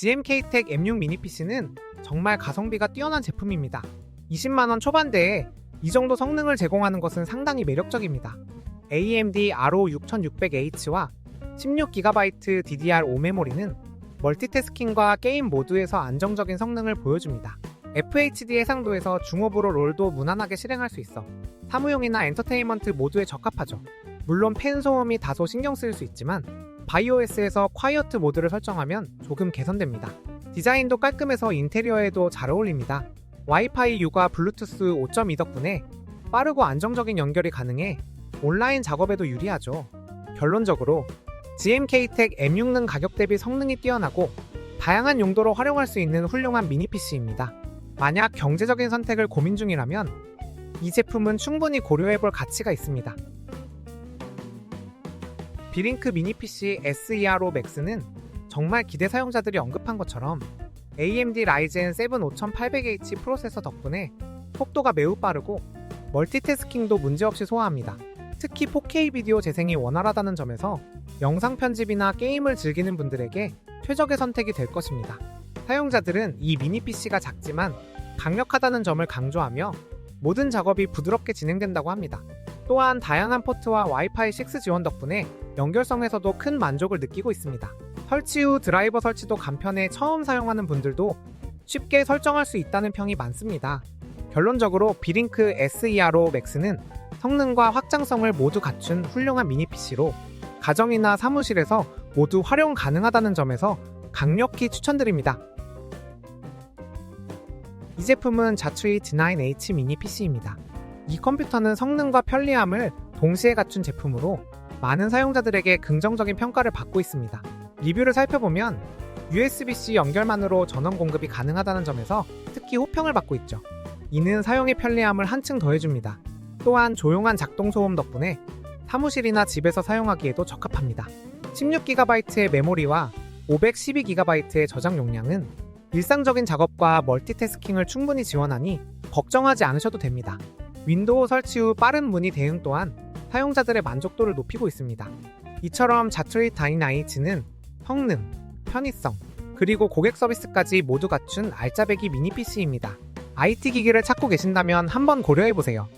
GMK텍 M6 미니 PC는 정말 가성비가 뛰어난 제품입니다. 20만원 초반대에 이 정도 성능을 제공하는 것은 상당히 매력적입니다. AMD RO6600H와 16GB DDR5 메모리는 멀티태스킹과 게임 모드에서 안정적인 성능을 보여줍니다. FHD 해상도에서 중업으로 롤도 무난하게 실행할 수 있어 사무용이나 엔터테인먼트 모두에 적합하죠. 물론 팬 소음이 다소 신경 쓰일 수 있지만 바이오S에서 콰이어트 모드를 설정하면 조금 개선됩니다. 디자인도 깔끔해서 인테리어에도 잘 어울립니다. 와이파이 6과 블루투스 5.2 덕분에 빠르고 안정적인 연결이 가능해 온라인 작업에도 유리하죠. 결론적으로 GMK텍 M6는 가격 대비 성능이 뛰어나고 다양한 용도로 활용할 수 있는 훌륭한 미니 PC입니다. 만약 경제적인 선택을 고민 중이라면 이 제품은 충분히 고려해볼 가치가 있습니다. 비링크 미니 PC SERO Max는 정말 기대 사용자들이 언급한 것처럼 AMD 라이젠 7 5800H 프로세서 덕분에 속도가 매우 빠르고 멀티태스킹도 문제없이 소화합니다. 특히 4K 비디오 재생이 원활하다는 점에서 영상 편집이나 게임을 즐기는 분들에게 최적의 선택이 될 것입니다. 사용자들은 이 미니 PC가 작지만 강력하다는 점을 강조하며 모든 작업이 부드럽게 진행된다고 합니다. 또한 다양한 포트와 와이파이 6 지원 덕분에 연결성에서도 큰 만족을 느끼고 있습니다. 설치 후 드라이버 설치도 간편해 처음 사용하는 분들도 쉽게 설정할 수 있다는 평이 많습니다. 결론적으로 비링크 SERO Max는 성능과 확장성을 모두 갖춘 훌륭한 미니 PC로 가정이나 사무실에서 모두 활용 가능하다는 점에서 강력히 추천드립니다. 이 제품은 자추이 D9H 미니 PC입니다. 이 컴퓨터는 성능과 편리함을 동시에 갖춘 제품으로 많은 사용자들에게 긍정적인 평가를 받고 있습니다. 리뷰를 살펴보면 USB-C 연결만으로 전원 공급이 가능하다는 점에서 특히 호평을 받고 있죠. 이는 사용의 편리함을 한층 더해줍니다. 또한 조용한 작동 소음 덕분에 사무실이나 집에서 사용하기에도 적합합니다. 16GB의 메모리와 512GB의 저장 용량은 일상적인 작업과 멀티태스킹을 충분히 지원하니 걱정하지 않으셔도 됩니다. 윈도우 설치 후 빠른 문의 대응 또한 사용자들의 만족도를 높이고 있습니다. 이처럼 자트리 다이나이츠는 성능, 편의성, 그리고 고객 서비스까지 모두 갖춘 알짜배기 미니 PC입니다. IT 기기를 찾고 계신다면 한번 고려해보세요.